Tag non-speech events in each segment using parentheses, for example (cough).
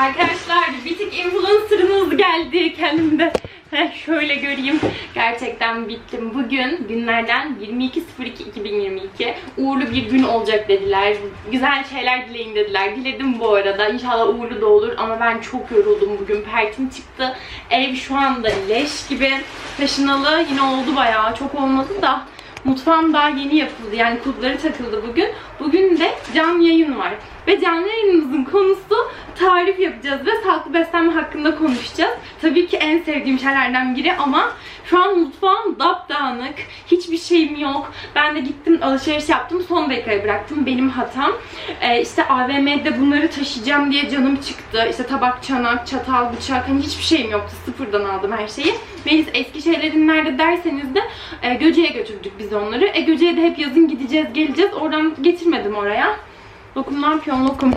Arkadaşlar bir tık influencer'ımız geldi. Kendimi de heh, şöyle göreyim. Gerçekten bittim. Bugün günlerden 22.02.2022 uğurlu bir gün olacak dediler. Güzel şeyler dileyin dediler. Diledim bu arada. İnşallah uğurlu da olur ama ben çok yoruldum bugün. Pertim çıktı. Ev şu anda leş gibi. Taşınalı yine oldu bayağı. Çok olmadı da. Mutfağım daha yeni yapıldı. Yani kulpları takıldı bugün. Bugün de canlı yayın var. Ve canlı yayınımızın konusu tarif yapacağız ve sağlıklı beslenme hakkında konuşacağız. Tabii ki en sevdiğim şeylerden biri ama şu an mutfağım dapdağınık. Hiçbir şeyim yok. Ben de gittim alışveriş yaptım. Son dakikaya bıraktım. Benim hatam. Ee, işte AVM'de bunları taşıyacağım diye canım çıktı. İşte tabak, çanak, çatal, bıçak. Hani hiçbir şeyim yoktu. Sıfırdan aldım her şeyi. Melis eski şeylerin nerede derseniz de e, Göce'ye götürdük biz onları. E Göce'ye de hep yazın gideceğiz, geleceğiz. Oradan getirmedim oraya. Lokum ne yapıyorsun lokum?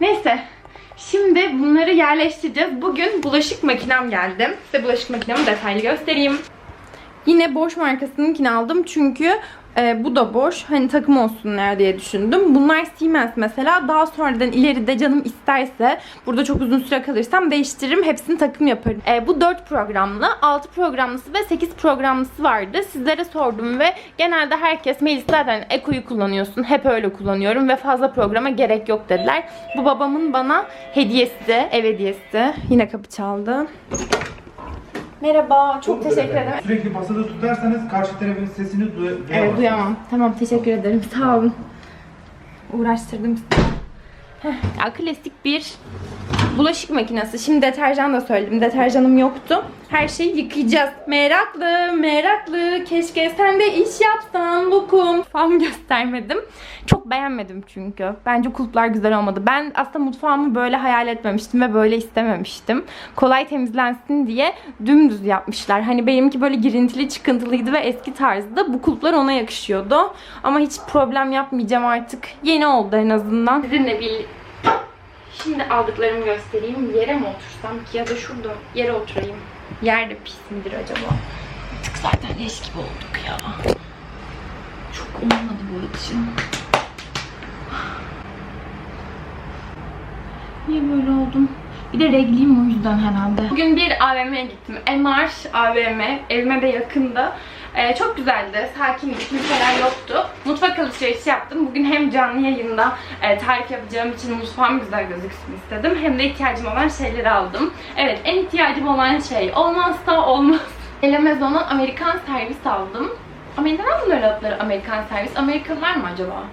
Neyse. Şimdi bunları yerleştireceğiz. Bugün bulaşık makinem geldi. Size bulaşık makinemi detaylı göstereyim. Yine Bosch markasınınkini aldım çünkü e, bu da Bosch. Hani takım olsunlar diye düşündüm. Bunlar Siemens mesela. Daha sonradan ileride canım isterse burada çok uzun süre kalırsam değiştiririm. Hepsini takım yaparım. E, bu 4 programlı, 6 programlısı ve 8 programlısı vardı. Sizlere sordum ve genelde herkes Melis zaten Eco'yu kullanıyorsun. Hep öyle kullanıyorum ve fazla programa gerek yok dediler. Bu babamın bana hediyesi ev hediyesi. Yine kapı çaldı. Merhaba, çok teşekkür ederim. Sürekli basılı tutarsanız karşı tarafın sesini duy- duyamazsınız. Evet duyamam. Tamam teşekkür ederim. Sağ olun. Uğraştırdım. Heh, ya klasik bir bulaşık makinesi. Şimdi deterjan da söyledim. Deterjanım yoktu. Her şeyi yıkayacağız. Meraklı, meraklı. Keşke sen de iş yapsan lokum. Falan (laughs) göstermedim. Çok beğenmedim çünkü. Bence kulplar güzel olmadı. Ben aslında mutfağımı böyle hayal etmemiştim ve böyle istememiştim. Kolay temizlensin diye dümdüz yapmışlar. Hani benimki böyle girintili çıkıntılıydı ve eski tarzdı. Bu kulplar ona yakışıyordu. Ama hiç problem yapmayacağım artık. Yeni oldu en azından. Sizinle bir Şimdi aldıklarımı göstereyim. Yere mi otursam ki ya da şurada yere oturayım. Yerde pis midir acaba? Artık zaten leş gibi olduk ya. Çok olmadı bu için. Niye böyle oldum? Bir de regliyim o yüzden herhalde. Bugün bir AVM'ye gittim. MR AVM. Evime de yakında. Ee, çok güzeldi. Sakindi. Kimseler yoktu. Mutfak alışverişi yaptım. Bugün hem canlı yayında e, tarif yapacağım için mutfağım güzel gözüksün istedim. Hem de ihtiyacım olan şeyleri aldım. Evet en ihtiyacım olan şey olmazsa olmaz. (laughs) Elemezon'un Amerikan servis aldım. Ama neden bunların adları Amerikan servis? Amerikalılar mı acaba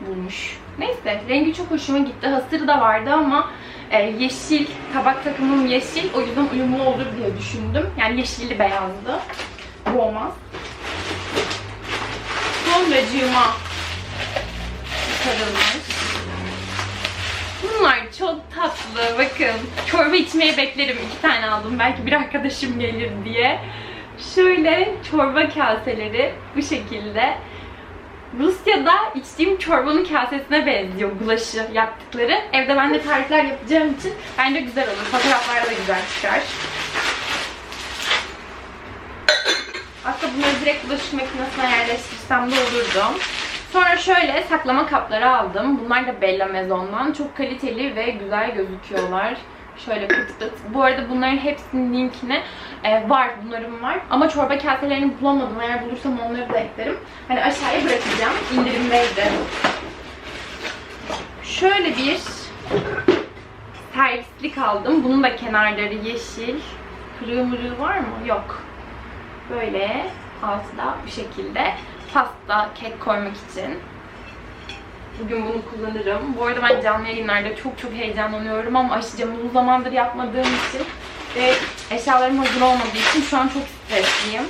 bulmuş? Neyse rengi çok hoşuma gitti. Hasırı da vardı ama e, yeşil, tabak takımım yeşil. O yüzden uyumlu olur diye düşündüm. Yani yeşilli beyazdı. Bu olmaz. Sonracığıma sarılmış. Bunlar çok tatlı. Bakın. Çorba içmeyi beklerim. İki tane aldım. Belki bir arkadaşım gelir diye. Şöyle çorba kaseleri bu şekilde. Rusya'da içtiğim çorbanın kasesine benziyor gulaşı yaptıkları. Evde ben de tarifler yapacağım için bence güzel olur. Fotoğraflarda da güzel çıkar. Aslında bunları direkt bulaşık makinesine yerleştirsem de olurdu. Sonra şöyle saklama kapları aldım. Bunlar da Bella Maison'dan. Çok kaliteli ve güzel gözüküyorlar. Şöyle pıt pıt. Bu arada bunların hepsinin linkine e, var. Bunların var. Ama çorba kaselerini bulamadım. Eğer bulursam onları da eklerim. Hani aşağıya bırakacağım. İndirimdeydi. Şöyle bir servislik aldım. Bunun da kenarları yeşil. Kırığı var mı? Yok. Böyle altı da bu şekilde pasta, kek koymak için. Bugün bunu kullanırım. Bu arada ben canlı yayınlarda çok çok heyecanlanıyorum ama aşacağım uzun zamandır yapmadığım için ve eşyalarım hazır olmadığı için şu an çok stresliyim.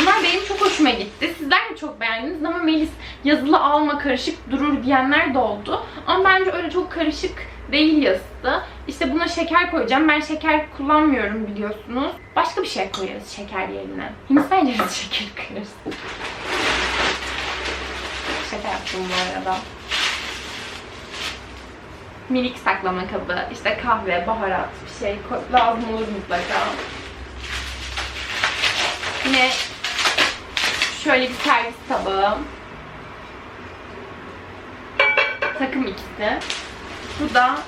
Bunlar benim çok hoşuma gitti. Sizler de çok beğendiniz ama Melis yazılı alma karışık durur diyenler de oldu. Ama bence öyle çok karışık değil yazısı. İşte buna şeker koyacağım. Ben şeker kullanmıyorum biliyorsunuz. Başka bir şey koyarız şeker yerine. Hindistan cevizi (laughs) şekeri koyarız. Şaka yaptım bu arada. Minik saklama kabı, işte kahve, baharat bir şey lazım olur mutlaka. Yine şöyle bir servis tabağı. Takım ikisi. Bu da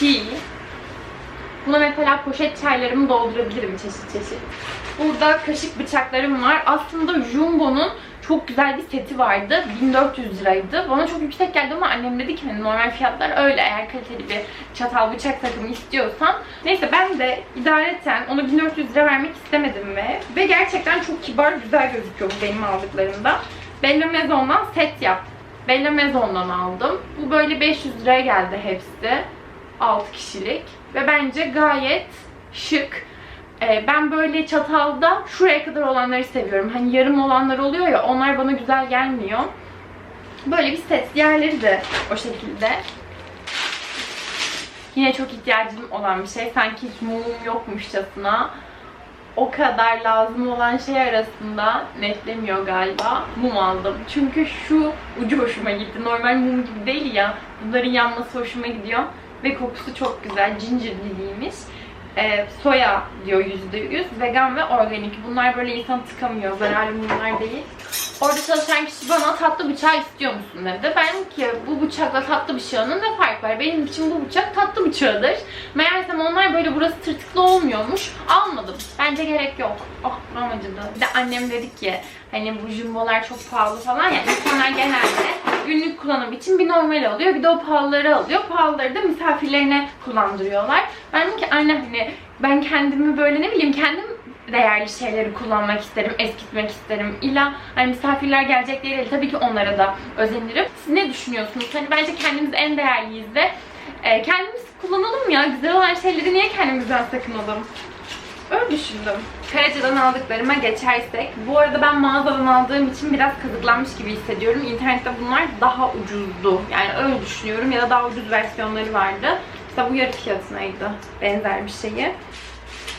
Tea. Buna mesela poşet çaylarımı doldurabilirim çeşit çeşit. Burada kaşık bıçaklarım var. Aslında Jumbo'nun çok güzel bir seti vardı. 1400 liraydı. Bana çok yüksek geldi ama annem dedi ki hani normal fiyatlar öyle. Eğer kaliteli bir çatal bıçak takımı istiyorsan. Neyse ben de idareten ona 1400 lira vermek istemedim ve ve gerçekten çok kibar güzel gözüküyor bu benim aldıklarımda. Bella Maison'dan set yap. Bella Maison'dan aldım. Bu böyle 500 liraya geldi hepsi. 6 kişilik. Ve bence gayet şık. Ee, ben böyle çatalda şuraya kadar olanları seviyorum. Hani yarım olanlar oluyor ya onlar bana güzel gelmiyor. Böyle bir set. Diğerleri de o şekilde. Yine çok ihtiyacım olan bir şey. Sanki hiç mumum yokmuşçasına. O kadar lazım olan şey arasında netlemiyor galiba. Mum aldım. Çünkü şu ucu hoşuma gitti. Normal mum gibi değil ya. Bunların yanması hoşuma gidiyor. Ve kokusu çok güzel. Ginger dediğimiz. Ee, soya diyor %100. Vegan ve organik. Bunlar böyle insan tıkamıyor. Zararlı mumlar değil. Orada çalışan kişi bana tatlı bıçağı istiyor musun dedi. Ben ki bu bıçakla tatlı bıçağının ne fark var? Benim için bu bıçak tatlı bıçağıdır. Meğersem onlar böyle burası tırtıklı olmuyormuş. Almadım. Bence gerek yok. Oh buram acıdı. Bir de annem dedi ki hani bu jumbolar çok pahalı falan ya. insanlar genelde günlük kullanım için bir normal alıyor. Bir de o pahalıları alıyor. Pahalıları da misafirlerine kullandırıyorlar. Ben dedim ki anne hani ben kendimi böyle ne bileyim kendim değerli şeyleri kullanmak isterim, eskitmek isterim. İlla hani misafirler gelecek değil, tabii ki onlara da özenirim. Siz ne düşünüyorsunuz? Hani bence kendimiz en değerliyiz de e, kendimiz kullanalım ya. Güzel olan şeyleri niye kendimizden sakınalım? Öyle düşündüm. Karaca'dan aldıklarıma geçersek. Bu arada ben mağazadan aldığım için biraz kazıklanmış gibi hissediyorum. İnternette bunlar daha ucuzdu. Yani öyle düşünüyorum. Ya da daha ucuz versiyonları vardı. Mesela bu yarı fiyatınaydı. Benzer bir şeyi.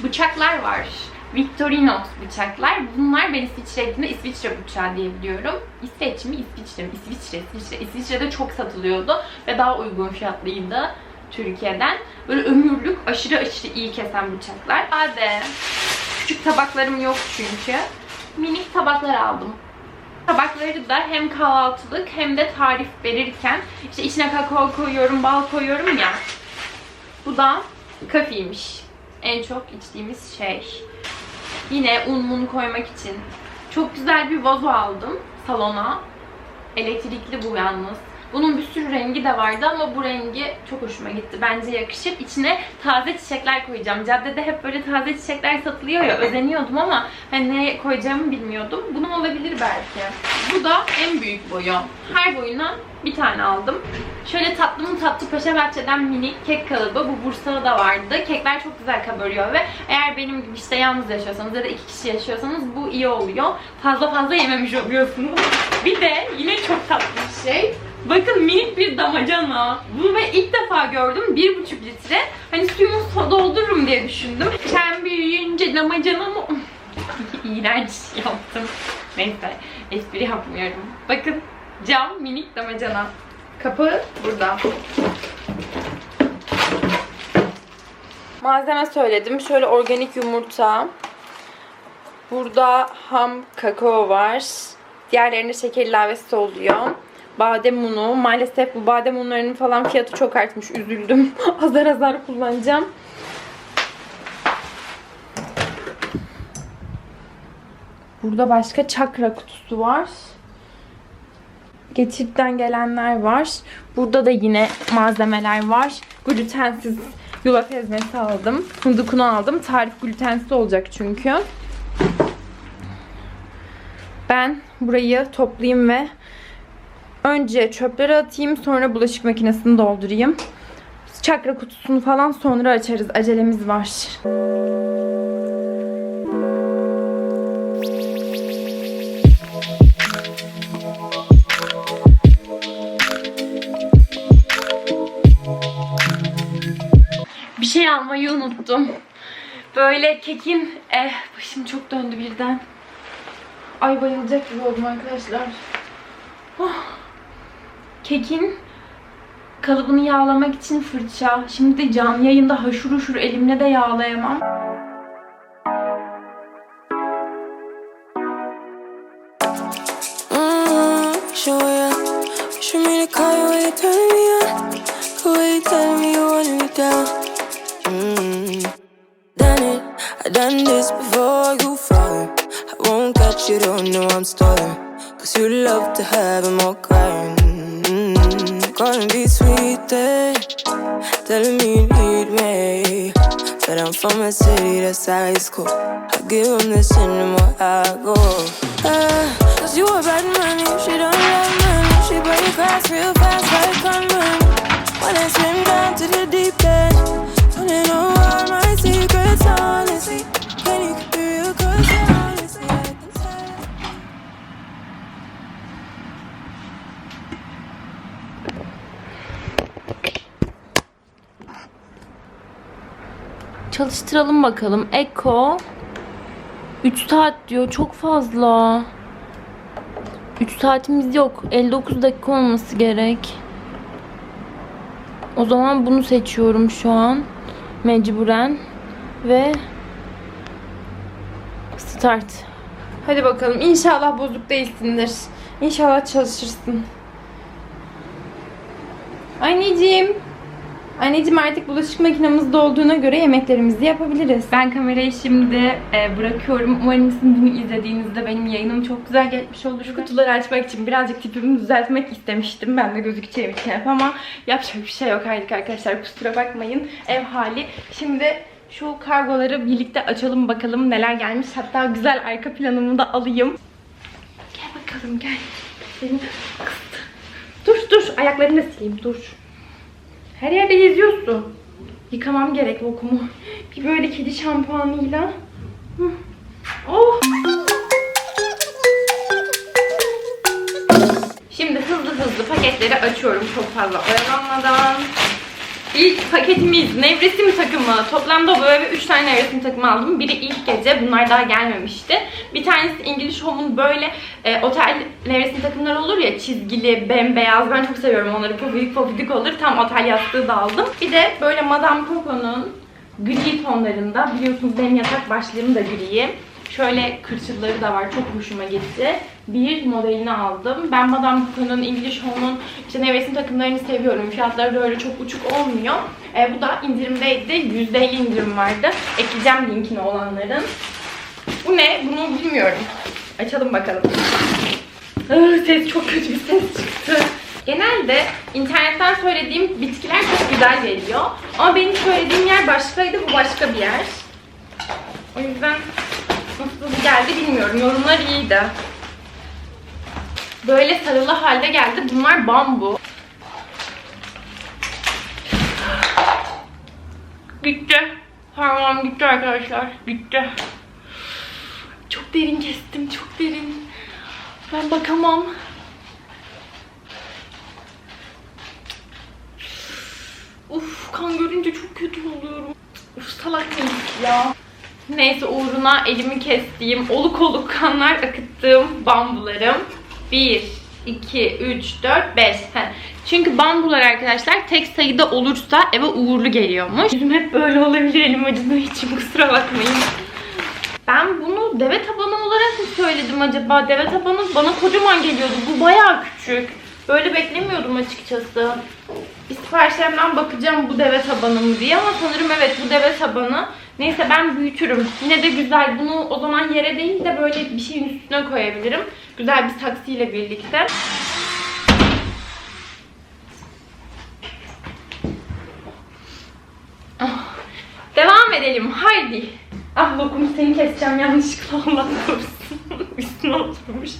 Bıçaklar var. Victorinos bıçaklar. Bunlar ben İsviçre'de İsviçre bıçağı diye biliyorum. İsveç mi? İsviçre mi? İsviçre, İsviçre. İsviçre'de çok satılıyordu ve daha uygun fiyatlıydı Türkiye'den. Böyle ömürlük aşırı aşırı iyi kesen bıçaklar. Hadi. Küçük tabaklarım yok çünkü. Minik tabaklar aldım. Tabakları da hem kahvaltılık hem de tarif verirken işte içine kakao koyuyorum, bal koyuyorum ya. Bu da kafiymiş. En çok içtiğimiz şey. Yine un mun koymak için. Çok güzel bir vazo aldım salona. Elektrikli bu yalnız. Bunun bir sürü rengi de vardı ama bu rengi çok hoşuma gitti. Bence yakışır. İçine taze çiçekler koyacağım. Caddede hep böyle taze çiçekler satılıyor ya. Özeniyordum ama hani ne koyacağımı bilmiyordum. Bunu olabilir belki. Bu da en büyük boyu. Her boyuna bir tane aldım. Şöyle tatlı mı tatlı Paşa Bahçe'den minik kek kalıbı. Bu Bursa'da da vardı. Kekler çok güzel kabarıyor ve eğer benim gibi işte yalnız yaşıyorsanız ya da iki kişi yaşıyorsanız bu iyi oluyor. Fazla fazla yememiş oluyorsunuz. Bir de yine çok tatlı bir şey. Bakın minik bir damacana. Bunu ben ilk defa gördüm. Bir buçuk litre. Hani suyumu doldururum diye düşündüm. Sen büyüyünce damacana mı? (laughs) İğrenç yaptım. Neyse espri yapmıyorum. Bakın cam minik damacana. Kapı burada. Malzeme söyledim. Şöyle organik yumurta. Burada ham kakao var. Diğerlerinde şeker ilavesi oluyor. Badem unu. Maalesef bu badem unlarının falan fiyatı çok artmış. Üzüldüm. (laughs) azar azar kullanacağım. Burada başka çakra kutusu var. Getir'den gelenler var. Burada da yine malzemeler var. Glutensiz yulaf ezmesi aldım. Fındıkını aldım. Tarif glutensiz olacak çünkü. Ben burayı toplayayım ve önce çöpleri atayım sonra bulaşık makinesini doldurayım. Çakra kutusunu falan sonra açarız. Acelemiz var. Bir şey almayı unuttum. Böyle kekin... Eh başım çok döndü birden. Ay bayılacak gibi oldum arkadaşlar. Oh kekin kalıbını yağlamak için fırça. Şimdi de canlı yayında haşur uşur elimle de yağlayamam. Cause you love to have more crying. Calling be sweet, telling me you need me. But I'm from a city that's high school. I give them this anymore, I go. Ah, Cause you a bad money, she don't love money. She break grass real fast like conman. When I swim down to the deep end, don't Çalıştıralım bakalım. Eko 3 saat diyor. Çok fazla. 3 saatimiz yok. 59 dakika olması gerek. O zaman bunu seçiyorum şu an. Mecburen. Ve start. Hadi bakalım. İnşallah bozuk değilsindir. İnşallah çalışırsın. Anneciğim. Anneciğim artık bulaşık makinemiz dolduğuna göre yemeklerimizi yapabiliriz. Ben kamerayı şimdi e, bırakıyorum. Umarım sizin bunu izlediğinizde benim yayınım çok güzel geçmiş olur. Şu kutuları açmak için birazcık tipimi düzeltmek istemiştim. Ben de gözükeceğim için hep ama yapacak bir şey yok artık arkadaşlar. Kusura bakmayın. Ev hali. Şimdi şu kargoları birlikte açalım bakalım neler gelmiş. Hatta güzel arka planımı da alayım. Gel bakalım gel. Seni kıstı. Dur dur ayaklarını sileyim dur. Her yerde geziyorsun. Yıkamam gerek lokumu. Bir böyle kedi şampuanıyla. Oh. Şimdi hızlı hızlı paketleri açıyorum çok fazla oyalanmadan. İlk paketimiz nevresim takımı. Toplamda böyle 3 tane nevresim takımı aldım. Biri ilk gece. Bunlar daha gelmemişti. Bir tanesi İngiliz Home'un böyle e, otel nevresim takımları olur ya çizgili, bembeyaz. Ben çok seviyorum onları. Pofidik pofidik olur. Tam otel yastığı da aldım. Bir de böyle Madame Coco'nun gri tonlarında. Biliyorsunuz benim yatak başlığım da gri. Şöyle kırçılları da var. Çok hoşuma gitti. Bir modelini aldım. Ben Madame Coco'nun, English Home'un işte nevresim takımlarını seviyorum. Fiyatları da öyle çok uçuk olmuyor. E, bu da indirimdeydi. %50 indirim vardı. Ekleyeceğim linkini olanların. Bu ne? Bunu bilmiyorum. Açalım bakalım. Ah, ses çok kötü bir ses çıktı. Genelde internetten söylediğim bitkiler çok güzel geliyor. Ama benim söylediğim yer başkaydı, bu başka bir yer. O yüzden nasıl geldi bilmiyorum. Yorumlar iyiydi. Böyle sarılı halde geldi. Bunlar bambu. Gitti. Parmağım gitti arkadaşlar. Gitti. Çok derin kestim. Çok derin. Ben bakamam. Uf kan görünce çok kötü oluyorum. Uf salak mıyım ya. Neyse uğruna elimi kestiğim, oluk oluk kanlar akıttığım bambularım. 1, 2, 3, 4, 5. Çünkü bambular arkadaşlar tek sayıda olursa eve uğurlu geliyormuş. Yüzüm hep böyle olabilir elim acıdığı için kusura bakmayın. Ben bunu deve tabanı olarak mı söyledim acaba? Deve tabanı bana kocaman geliyordu. Bu bayağı küçük. Böyle beklemiyordum açıkçası. Bir siparişlerimden bakacağım bu deve tabanı mı diye ama sanırım evet bu deve tabanı. Neyse ben büyütürüm. Yine de güzel. Bunu o zaman yere değil de böyle bir şeyin üstüne koyabilirim. Güzel bir saksıyla birlikte. Ah, Devam edelim. Haydi. Ah lokum seni keseceğim yanlışlıkla (laughs) Allah korusun. (laughs) Üstüne oturmuş.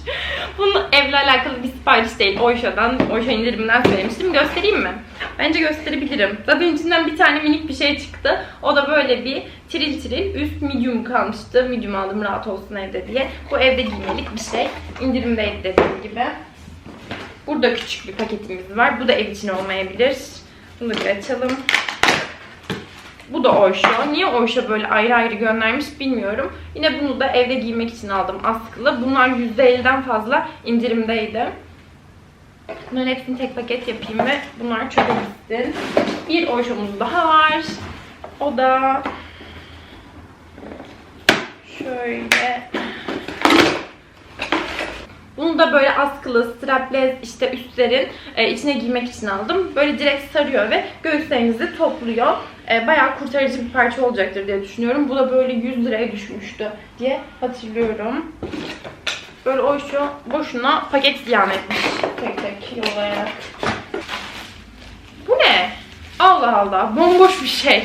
Bunun evle alakalı bir sipariş değil. Oysha'dan, Oysha indiriminden söylemiştim. Göstereyim mi? Bence gösterebilirim. Zaten içinden bir tane minik bir şey çıktı. O da böyle bir tiril tiril. Üst medium kalmıştı. Medium aldım rahat olsun evde diye. Bu evde giymelik bir şey. İndirimdeydi dediğim gibi. Burada küçük bir paketimiz var. Bu da ev için olmayabilir. Bunu bir açalım. Bu da Oysho. Niye Oysho böyle ayrı ayrı göndermiş bilmiyorum. Yine bunu da evde giymek için aldım askılı. Bunlar %50'den fazla indirimdeydi. Bunların hepsini tek paket yapayım ve bunlar çöpe gitsin. Bir Oysho'muz daha var. O da şöyle Bunu da böyle askılı, strapless işte üstlerin e, içine giymek için aldım. Böyle direkt sarıyor ve göğüslerinizi topluyor. E, bayağı kurtarıcı bir parça olacaktır diye düşünüyorum. Bu da böyle 100 liraya düşmüştü diye hatırlıyorum. Böyle o şu boşuna paket ziyan etmiş. Tek tek yollayarak. Bu ne? Allah Allah. Bomboş bir şey.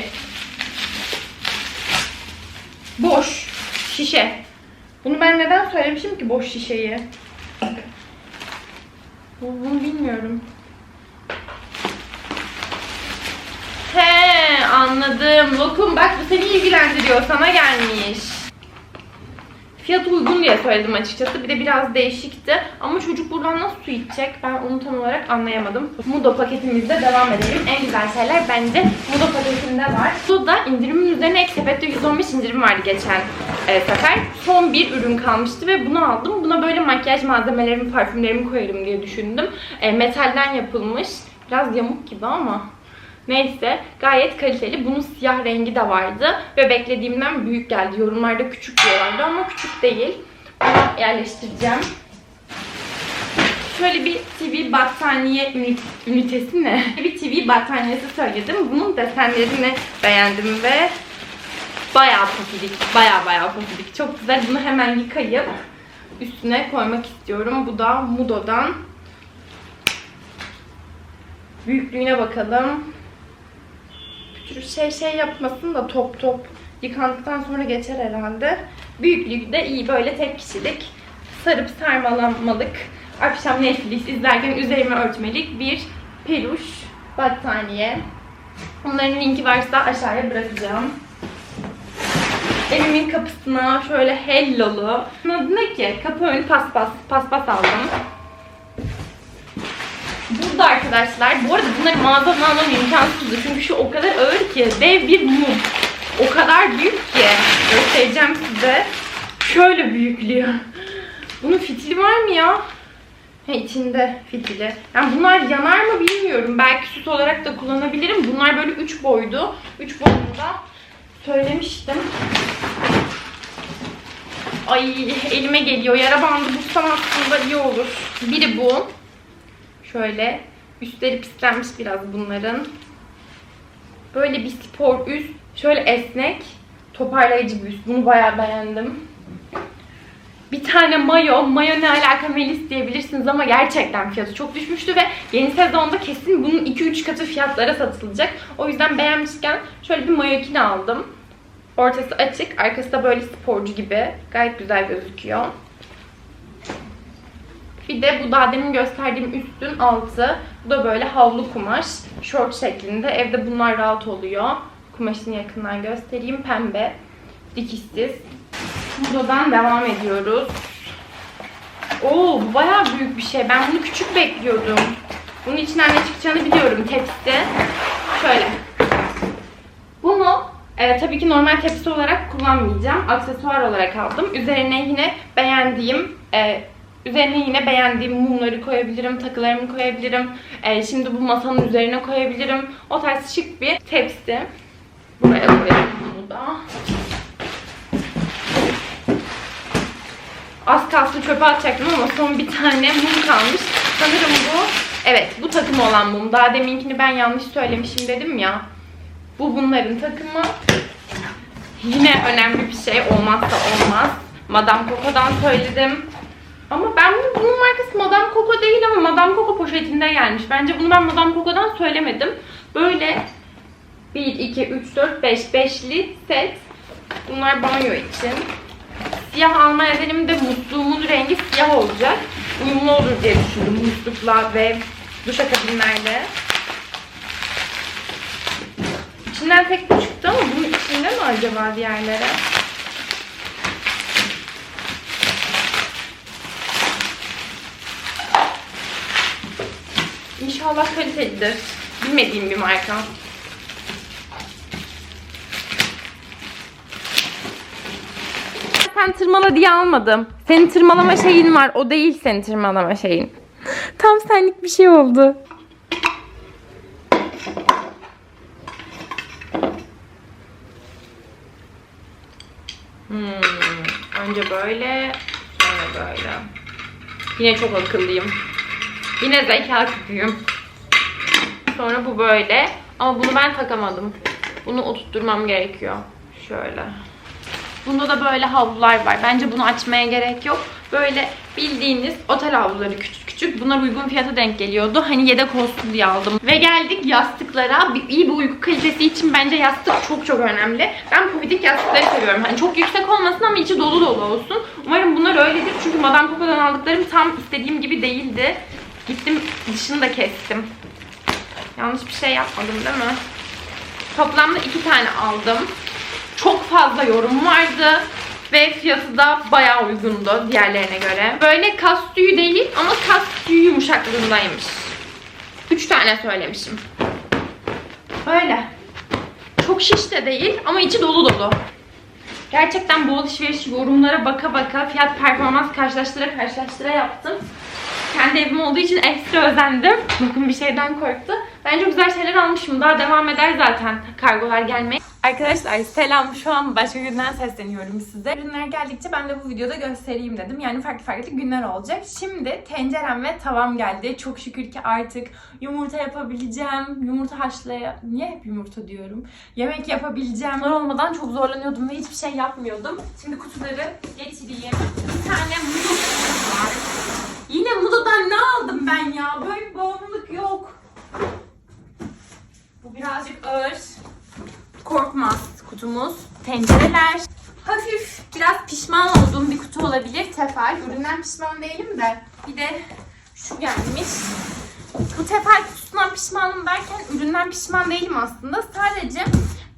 Boş. Şişe. Bunu ben neden söylemişim ki boş şişeyi? Bu- Bunu bilmiyorum. He anladım. Lokum bak bu seni ilgilendiriyor. Sana gelmiş. Fiyat uygun diye söyledim açıkçası. Bir de biraz değişikti. Ama çocuk buradan nasıl su içecek? Ben onu tam olarak anlayamadım. Mudo paketimizde devam edelim. En güzel şeyler bence Mudo paketinde var. Mudo'da indirimin üzerine ek sepette 115 indirim vardı geçen e, sefer. Son bir ürün kalmıştı ve bunu aldım. Buna böyle makyaj malzemelerimi, parfümlerimi koyarım diye düşündüm. E, metalden yapılmış. Biraz yamuk gibi ama Neyse gayet kaliteli. Bunun siyah rengi de vardı. Ve beklediğimden büyük geldi. Yorumlarda küçük diyorlardı ama küçük değil. Bunu yerleştireceğim. Şöyle bir TV battaniye ünit- ünitesi ne? (laughs) Bir TV battaniyesi söyledim. Bunun desenlerini beğendim ve bayağı pofidik. Bayağı bayağı pofidik. Çok güzel. Bunu hemen yıkayıp üstüne koymak istiyorum. Bu da Mudo'dan. Büyüklüğüne bakalım şey şey yapmasın da top top yıkandıktan sonra geçer herhalde. Büyüklüğü de iyi böyle tek kişilik sarıp sarmalanmalık akşam Netflix izlerken üzerime örtmelik bir peluş battaniye. Onların linki varsa aşağıya bırakacağım. Evimin kapısına şöyle hellolu. Adı ne ki? Kapı önü paspas. Paspas aldım. Burada arkadaşlar, bu arada bunları mağazadan almam imkansızdı. Çünkü şu o kadar ağır ki, dev bir mum. O kadar büyük ki. Göstereceğim size. Şöyle büyüklüğü. Bunun fitili var mı ya? He, içinde fitili. Yani bunlar yanar mı bilmiyorum. Belki süs olarak da kullanabilirim. Bunlar böyle 3 boydu. 3 boyunda söylemiştim. Ay elime geliyor. Yara bandı bulsam aslında iyi olur. Biri bu. Şöyle üstleri pislenmiş biraz bunların. Böyle bir spor üst. Şöyle esnek. Toparlayıcı bir üst. Bunu bayağı beğendim. Bir tane mayo. Mayo ne alaka Melis diyebilirsiniz ama gerçekten fiyatı çok düşmüştü ve yeni sezonda kesin bunun 2-3 katı fiyatlara satılacak. O yüzden beğenmişken şöyle bir mayokini aldım. Ortası açık, arkası da böyle sporcu gibi. Gayet güzel gözüküyor. Bir de bu daha demin gösterdiğim üstün altı. Bu da böyle havlu kumaş. Short şeklinde. Evde bunlar rahat oluyor. Kumaşını yakından göstereyim. Pembe. Dikişsiz. Buradan devam ediyoruz. Oo bu bayağı büyük bir şey. Ben bunu küçük bekliyordum. Bunun içinden ne çıkacağını biliyorum. Tepsi. Şöyle. Bunu e, tabii ki normal tepsi olarak kullanmayacağım. Aksesuar olarak aldım. Üzerine yine beğendiğim e, Üzerine yine beğendiğim mumları koyabilirim, takılarımı koyabilirim. Ee, şimdi bu masanın üzerine koyabilirim. O tarz şık bir tepsi. Buraya koyalım bunu da. Az kalsın çöpe atacaktım ama son bir tane mum kalmış. Sanırım bu, evet bu takım olan mum. Daha deminkini ben yanlış söylemişim dedim ya. Bu bunların takımı. Yine önemli bir şey olmazsa olmaz. Madame Coco'dan söyledim. Ama ben bunu, bunun markası Madame Coco değil ama Madame Coco poşetinde gelmiş. Bence bunu ben Madame Coco'dan söylemedim. Böyle 1, 2, 3, 4, 5. Beşli set. Bunlar banyo için. Siyah alma nedenim de musluğumun rengi siyah olacak. Uyumlu olur diye düşündüm muslukla ve duşakabinlerle. İçinden tek bu çıktı ama bunun içinde mi acaba diğerleri? İnşallah kalitelidir. Bilmediğim bir marka. Sen tırmala diye almadım. Senin tırmalama şeyin var. O değil senin tırmalama şeyin. Tam senlik bir şey oldu. Hmm, önce böyle, sonra böyle. Yine çok akıllıyım. Yine zeka küpüyüm. Sonra bu böyle. Ama bunu ben takamadım. Bunu oturtturmam gerekiyor. Şöyle. Bunda da böyle havlular var. Bence bunu açmaya gerek yok. Böyle bildiğiniz otel havluları küçük küçük. Bunlar uygun fiyata denk geliyordu. Hani yedek olsun diye aldım. Ve geldik yastıklara. Bir, iyi bir uyku kalitesi için bence yastık çok çok önemli. Ben pufidik yastıkları seviyorum. Hani çok yüksek olmasın ama içi dolu dolu olsun. Umarım bunlar öyledir. Çünkü Madame Coco'dan aldıklarım tam istediğim gibi değildi. Gittim dışını da kestim. Yanlış bir şey yapmadım değil mi? Toplamda iki tane aldım. Çok fazla yorum vardı. Ve fiyatı da bayağı uygundu diğerlerine göre. Böyle kas tüyü değil ama kas tüyü yumuşaklığındaymış. Üç tane söylemişim. Böyle. Çok şiş de değil ama içi dolu dolu. Gerçekten bu alışveriş yorumlara baka baka fiyat performans karşılaştıra karşılaştıra yaptım. Kendi evim olduğu için ekstra özendim. Bakın bir şeyden korktu. Bence güzel şeyler almışım. Daha devam eder zaten kargolar gelmeye. Arkadaşlar selam. Şu an başka günden sesleniyorum size. Ürünler geldikçe ben de bu videoda göstereyim dedim. Yani farklı farklı günler olacak. Şimdi tencerem ve tavam geldi. Çok şükür ki artık yumurta yapabileceğim. Yumurta haşlaya... Niye hep yumurta diyorum? Yemek yapabileceğim. Bunlar olmadan çok zorlanıyordum ve hiçbir şey yapmıyordum. Şimdi kutuları geçireyim. Bir tane muz var. Yine Mudo'dan ne aldım ben ya? Böyle bir bağımlılık yok. Bu birazcık ağır. Korkmaz kutumuz. Tencereler. Hafif biraz pişman olduğum bir kutu olabilir. Tefal. Üründen pişman değilim de. Bir de şu gelmiş. Bu tefal kutusundan pişmanım derken üründen pişman değilim aslında. Sadece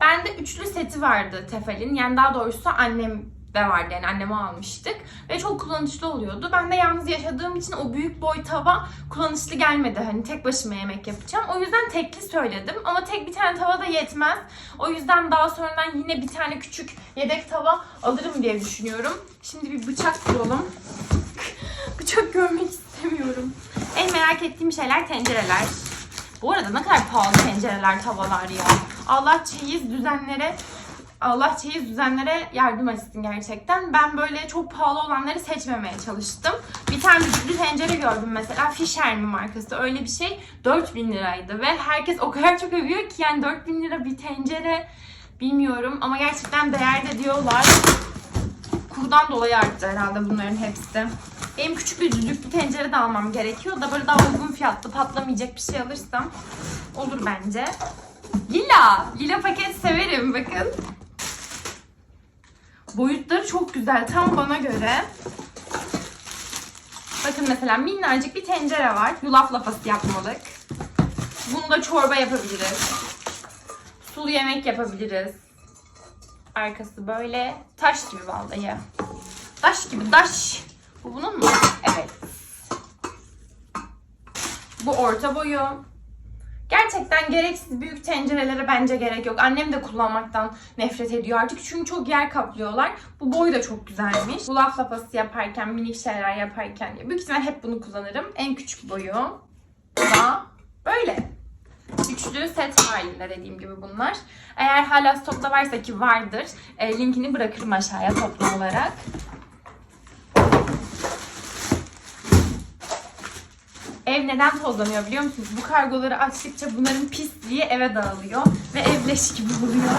bende üçlü seti vardı Tefal'in. Yani daha doğrusu annem de vardı yani anneme almıştık ve çok kullanışlı oluyordu. Ben de yalnız yaşadığım için o büyük boy tava kullanışlı gelmedi. Hani tek başıma yemek yapacağım. O yüzden tekli söyledim ama tek bir tane tava da yetmez. O yüzden daha sonradan yine bir tane küçük yedek tava alırım diye düşünüyorum. Şimdi bir bıçak bulalım. (laughs) bıçak görmek istemiyorum. En merak ettiğim şeyler tencereler. Bu arada ne kadar pahalı tencereler, tavalar ya. Allah çeyiz düzenlere Allah çeyiz düzenlere yardım etsin gerçekten. Ben böyle çok pahalı olanları seçmemeye çalıştım. Bir tane düdüklü tencere gördüm mesela. Fisher mi markası öyle bir şey. 4000 liraydı ve herkes o kadar çok övüyor ki yani 4000 lira bir tencere bilmiyorum ama gerçekten değerde diyorlar. Kurdan dolayı arttı herhalde bunların hepsi. Benim küçük bir düdüklü tencere de almam gerekiyor da böyle daha uygun fiyatlı patlamayacak bir şey alırsam olur bence. Lila. Lila paket severim bakın. Boyutları çok güzel. Tam bana göre. Bakın mesela minnacık bir tencere var. Yulaf lapası yapmalık. Bunda çorba yapabiliriz. Sulu yemek yapabiliriz. Arkası böyle taş gibi vallahi. Taş gibi taş. Bu bunun mu? Evet. Bu orta boyu. Gerçekten gereksiz büyük tencerelere bence gerek yok. Annem de kullanmaktan nefret ediyor artık. Çünkü çok yer kaplıyorlar. Bu boy da çok güzelmiş. Bu laf lapası yaparken, minik şeyler yaparken büyük ihtimal hep bunu kullanırım. En küçük boyu da böyle. Üçlü set halinde dediğim gibi bunlar. Eğer hala stokta varsa ki vardır. e, linkini bırakırım aşağıya toplu olarak. Ev neden tozlanıyor biliyor musunuz? Bu kargoları açtıkça bunların pisliği eve dağılıyor ve ev leş gibi oluyor.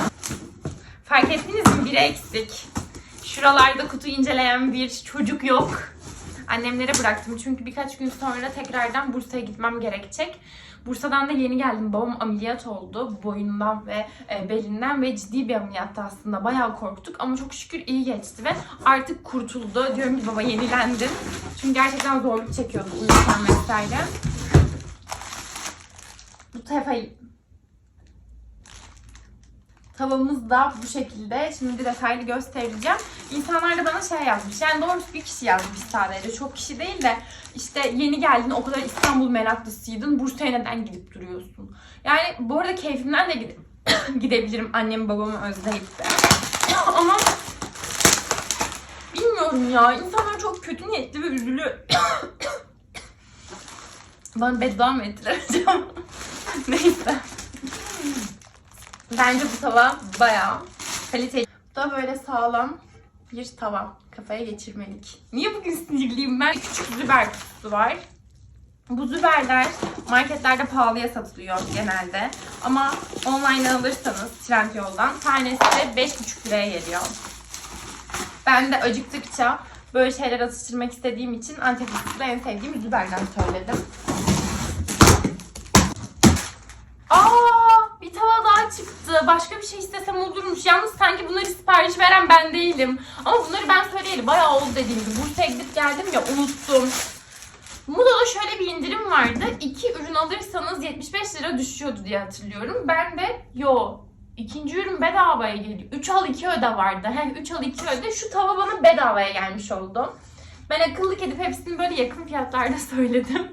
Fark ettiniz mi? Biri eksik. Şuralarda kutu inceleyen bir çocuk yok. Annemlere bıraktım çünkü birkaç gün sonra tekrardan Bursa'ya gitmem gerekecek. Bursa'dan da yeni geldim. Babam ameliyat oldu boyundan ve e, belinden ve ciddi bir ameliyattı aslında. Bayağı korktuk ama çok şükür iyi geçti ve artık kurtuldu. Diyorum ki baba yenilendin. Çünkü gerçekten zorluk çekiyordu uyurken vesaire. Bu tefayı Tavamız da bu şekilde. Şimdi detaylı göstereceğim. İnsanlar da bana şey yazmış. Yani doğrusu bir kişi yazmış sadece. Çok kişi değil de işte yeni geldin o kadar İstanbul meraklısıydın. Bursa'ya neden gidip duruyorsun? Yani bu arada keyfimden de gidip (coughs) gidebilirim annemi babamı özleyip de. Ama bilmiyorum ya. İnsanlar çok kötü niyetli ve üzülüyor. (coughs) Bana beddua mı ettiler (laughs) acaba? Neyse. Bence bu tava bayağı kaliteli. Bu da böyle sağlam. bir tava kafaya geçirmelik. Niye bugün sinirliyim ben? Küçük züber kutusu var. Bu züberler marketlerde pahalıya satılıyor genelde. Ama online alırsanız Trendyol'dan tanesi de 5,5 liraya geliyor. Ben de acıktıkça böyle şeyler atıştırmak istediğim için Antep fıstıklı en sevdiğim züberden söyledim. Aa, bir tava daha çıktı. Başka bir şey istesem olurmuş. Yalnız sanki bunları sipariş veren ben değilim. Ama bunları ben söyleyeli bayağı oldu dediğim gibi. Bursa'ya gidip geldim ya unuttum. Mudo'da şöyle bir indirim vardı. İki ürün alırsanız 75 lira düşüyordu diye hatırlıyorum. Ben de yo ikinci ürün bedavaya geliyor. 3 al 2 öde vardı. He 3 al 2 öde. Şu tava bana bedavaya gelmiş oldu. Ben akıllık edip hepsini böyle yakın fiyatlarda (laughs) söyledim.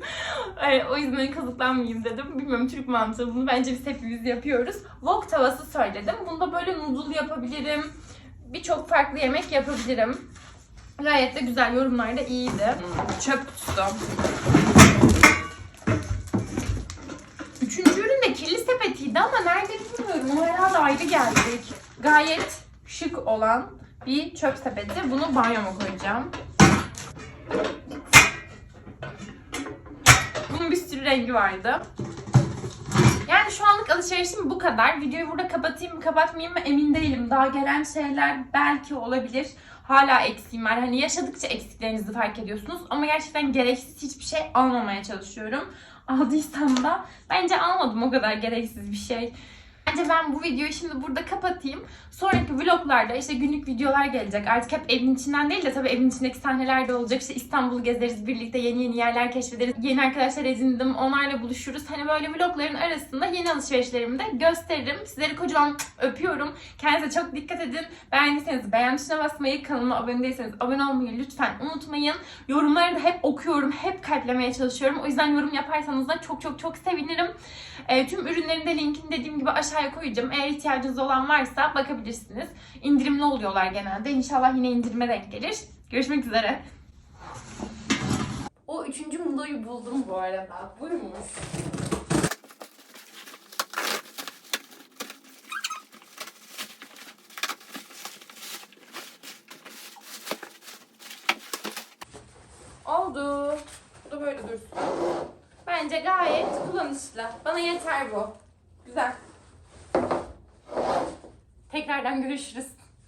Ee, o yüzden kazıklanmayayım dedim. Bilmiyorum Türk mantığı bunu bence biz hepimiz yapıyoruz. Wok tavası söyledim. Bunda böyle noodle yapabilirim. Birçok farklı yemek yapabilirim. Gayet de güzel yorumlar da iyiydi. Çöp kutusu. Üçüncü ürün de sepetiydi ama nerede bilmiyorum. O herhalde ayrı geldik. Gayet şık olan bir çöp sepeti. Bunu banyoma koyacağım. Bunun bir sürü rengi vardı. Yani şu anlık alışverişim bu kadar. Videoyu burada kapatayım mı kapatmayayım mı emin değilim. Daha gelen şeyler belki olabilir. Hala eksiğim var. Hani yaşadıkça eksiklerinizi fark ediyorsunuz. Ama gerçekten gereksiz hiçbir şey almamaya çalışıyorum. Aldıysam da bence almadım o kadar gereksiz bir şey. Bence ben bu videoyu şimdi burada kapatayım. Sonraki vloglarda işte günlük videolar gelecek. Artık hep evin içinden değil de tabii evin içindeki sahneler de olacak. İşte İstanbul'u gezeriz birlikte, yeni yeni yerler keşfederiz. Yeni arkadaşlar edindim, onlarla buluşuruz. Hani böyle vlogların arasında yeni alışverişlerimi de gösteririm. Sizleri kocaman öpüyorum. Kendinize çok dikkat edin. Beğendiyseniz beğen tuşuna basmayı, kanalıma abone değilseniz abone olmayı lütfen unutmayın. Yorumları da hep okuyorum, hep kalplemeye çalışıyorum. O yüzden yorum yaparsanız da çok çok çok sevinirim. E, tüm ürünlerin de linkini dediğim gibi aşağıya koyacağım. Eğer ihtiyacınız olan varsa bakabilirsiniz. İndirimli oluyorlar genelde. İnşallah yine indirime denk gelir. Görüşmek üzere. O üçüncü mudoyu buldum bu arada. Buymuş. Oldu. Bu da böyle dursun. Bence gayet kullanışlı. Bana yeter bu. Güzel. Tekrardan görüşürüz.